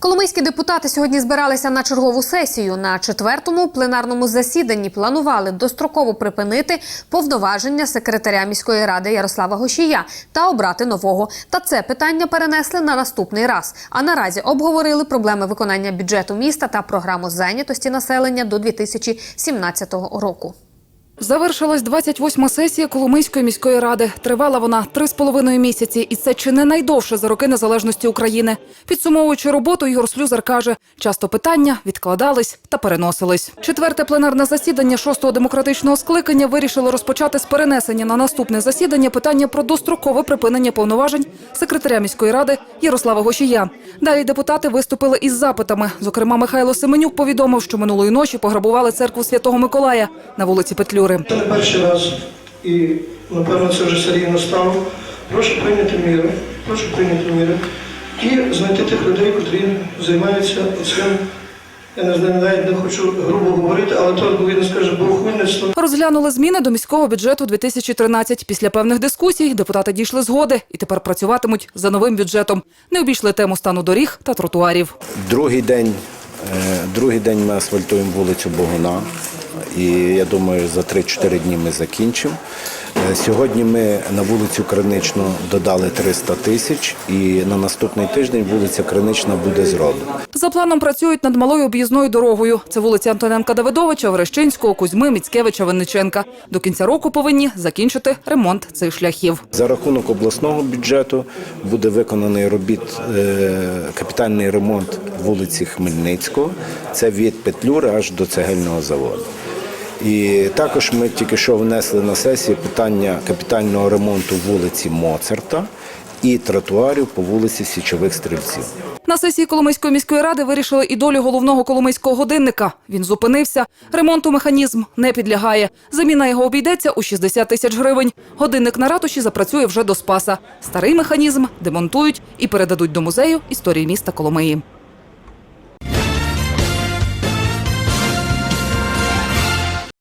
Коломийські депутати сьогодні збиралися на чергову сесію. На четвертому пленарному засіданні планували достроково припинити повноваження секретаря міської ради Ярослава Гошія та обрати нового. Та це питання перенесли на наступний раз. А наразі обговорили проблеми виконання бюджету міста та програму зайнятості населення до 2017 року. Завершилась 28-ма сесія Коломийської міської ради. Тривала вона три з половиною місяці, і це чи не найдовше за роки незалежності України. Підсумовуючи роботу, Ігор Слюзар каже, часто питання відкладались та переносились. Четверте пленарне засідання шостого демократичного скликання вирішило розпочати з перенесення на наступне засідання питання про дострокове припинення повноважень секретаря міської ради Ярослава Гошія. Далі депутати виступили із запитами. Зокрема, Михайло Семенюк повідомив, що минулої ночі пограбували церкву Святого Миколая на вулиці Петлюри. Це не перший раз, і напевно це вже серійно настало. Прошу прийняти міри, прошу прийняти міри і знайти тих людей, котрі займаються цим. Я не знаю, навіть не хочу грубо говорити, але то, відповідно скаже, богохульництво. Розглянули зміни до міського бюджету 2013. Після певних дискусій депутати дійшли згоди і тепер працюватимуть за новим бюджетом. Не обійшли тему стану доріг та тротуарів. Другий день, е, другий день ми асфальтуємо вулицю Богуна. І я думаю, за 3-4 дні ми закінчимо. Е, Сьогодні ми на вулицю Криничну додали 300 тисяч, і на наступний тиждень вулиця Кринична буде зроблена. За планом працюють над малою об'їзною дорогою. Це вулиці Антоненка Давидовича, Верещинського, Кузьми, Міцкевича, Винниченка. До кінця року повинні закінчити ремонт цих шляхів. За рахунок обласного бюджету буде виконаний робіт е, капітальний ремонт вулиці Хмельницького. Це від Петлюри аж до цегельного заводу. І також ми тільки що внесли на сесію питання капітального ремонту вулиці Моцарта і тротуарів по вулиці Січових Стрільців. На сесії Коломийської міської ради вирішили і долю головного коломийського годинника. Він зупинився. Ремонту механізм не підлягає. Заміна його обійдеться у 60 тисяч гривень. Годинник на ратуші запрацює вже до Спаса. Старий механізм демонтують і передадуть до музею історії міста Коломиї.